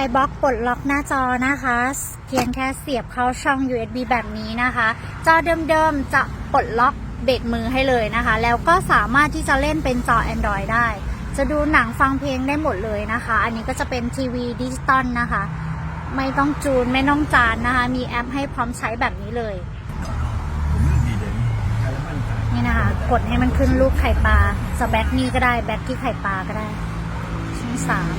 DPI Box ปลดล็อกหน้าจอนะคะ เพียงแค่เสียบเข้าช่อง USB แบบนี้นะคะ จอเดิมๆจะปลดล็อกเบรกมือให้เลยนะคะ แล้วก็สามารถที่จะเล่นเป็นจอ Android ได้ จะดูหนังฟังเพลงได้หมดเลยนะคะ อันนี้ก็จะเป็นทีวีดิจิตอลนะคะ ไม่ต้องจูนไม่ต้องจานนะคะ มีแอปให้พร้อมใช้แบบนี้เลย นี่นะคะ กดให้มันขึ้นรูปไข่ปลาจะแบ็คนี่ก็ได้ แบ็คที่ไข่ปลาก็ได้ช่องสาม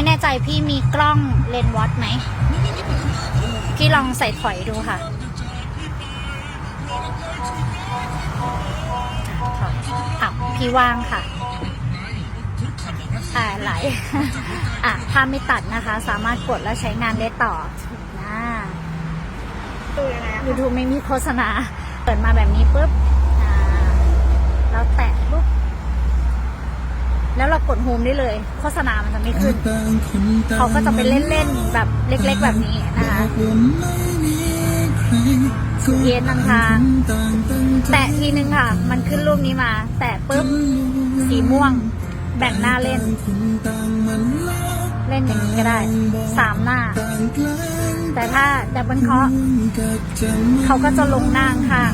ไม่แน่ใจพี่มีกล้องเลนส์วัดไหม พี่ลองใส่ถอยดูค่ะถอยอะพี่ว่างค่ะอ่าไหลอะภาพไม่ตัดนะคะ สามารถกดแล้วใช้งานได้ต่ออ่าดูยังไงอะ YouTube ไม่มีโฆษณา เปิดมาแบบนี้ปุ๊บอ่าเราแตะปุ๊บ แล้วเรากดโฮมได้เลย โฆษณามันจะไม่ขึ้น เขาก็จะไปเล่นๆแบบเล็กๆแบบนี้นะคะเย็นนำทางแตะทีนึงค่ะ มันขึ้นรูปนี้มา แตะปุ๊บสีม่วง แบ่งหน้าเล่น เล่นอย่างนี้ก็ได้สามหน้า แต่ถ้าดับเบิลเคาะเขาก็จะลงหน้าข้าง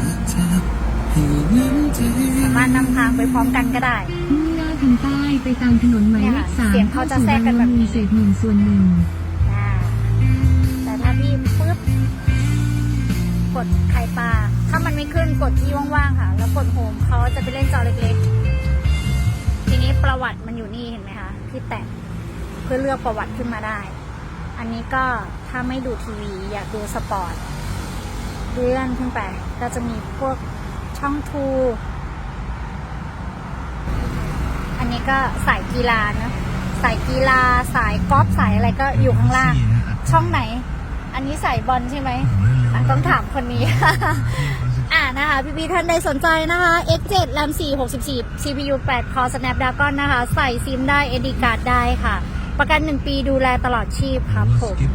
สามารถนำทางไปพร้อมกันก็ได้มุ่งหน้า ทางใต้ไปตามถนนหมายเลขสามเสียงเขาจะแทรกกันแบบนี้เศษหนึ่งส่วนหนึ่ง อ่าแต่ถ้าพี่ปุ๊บกดไข่ปลา ถ้ามันไม่ขึ้นกดที่ว่างๆค่ะ แล้วกดโฮมเขาจะไปเล่นจอเล็กๆ ทีนี้ประวัติมันอยู่นี่เห็นไหมคะพี่แตะเพื่อเลือกประวัติขึ้นมาได้ อันนี้ก็ถ้าไม่ดูทีวีอยากดูสปอร์ตเลื่อนขึ้นไปก็จะมีพวกช่องทู อันนี้ ก็สายกีฬาเนอะสายกีฬาสายกอล์ฟสายอะไรก็อยู่ข้างล่าง ช่องไหน อันนี้สายบอลใช่ไหมอะต้องถามคนนี้ อ่านะคะ พี่ๆท่านใดสนใจนะคะ X7 RAM 4 64 CPU 8 Core Snapdragon นะคะ ใส่ซิมได้ SD card ได้ค่ะ ประกัน 1 ปีดูแลตลอดชีพครับผม Skip